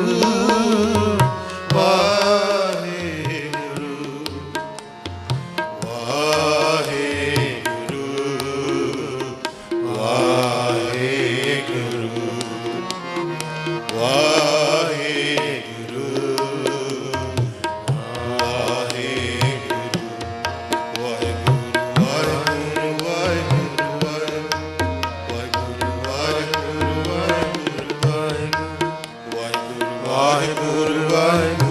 Ooh. Waheguru Waheguru.